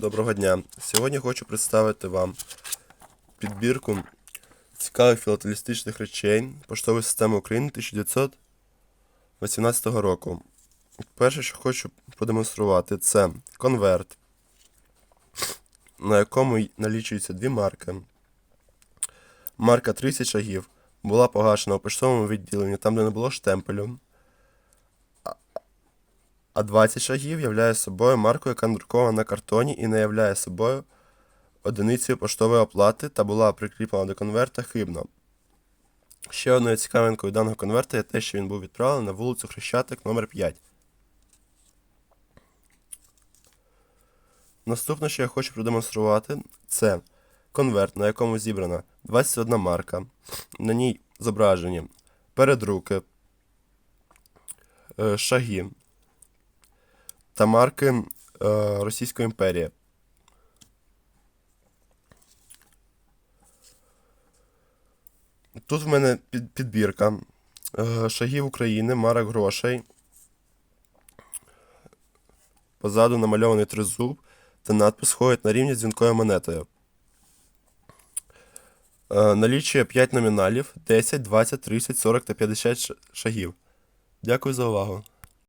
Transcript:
Доброго дня. Сьогодні хочу представити вам підбірку цікавих філателістичних речей поштової системи України 1918 року. Перше, що хочу продемонструвати, це конверт, на якому налічуються дві марки. Марка 30 шагів була погашена у поштовому відділенні, там, де не було штемпелю. А 20 шагів являє собою марку, яка надрукована на картоні і не являє собою одиницею поштової оплати та була прикріплена до конверта хибно. Ще одною цікавинкою даного конверта є те, що він був відправлений на вулицю Хрещатик номер 5 Наступне, що я хочу продемонструвати, це конверт, на якому зібрана 21 марка. На ній зображені передруки, е, шаги, та марки е, Російської імперії. Тут в мене під, підбірка е, шагів України, марок грошей. Позаду намальований тризуб та надпис ходить на рівні з дзвінкою монетою. Е, налічує 5 номіналів 10, 20, 30, 40 та 50 шагів. Дякую за увагу.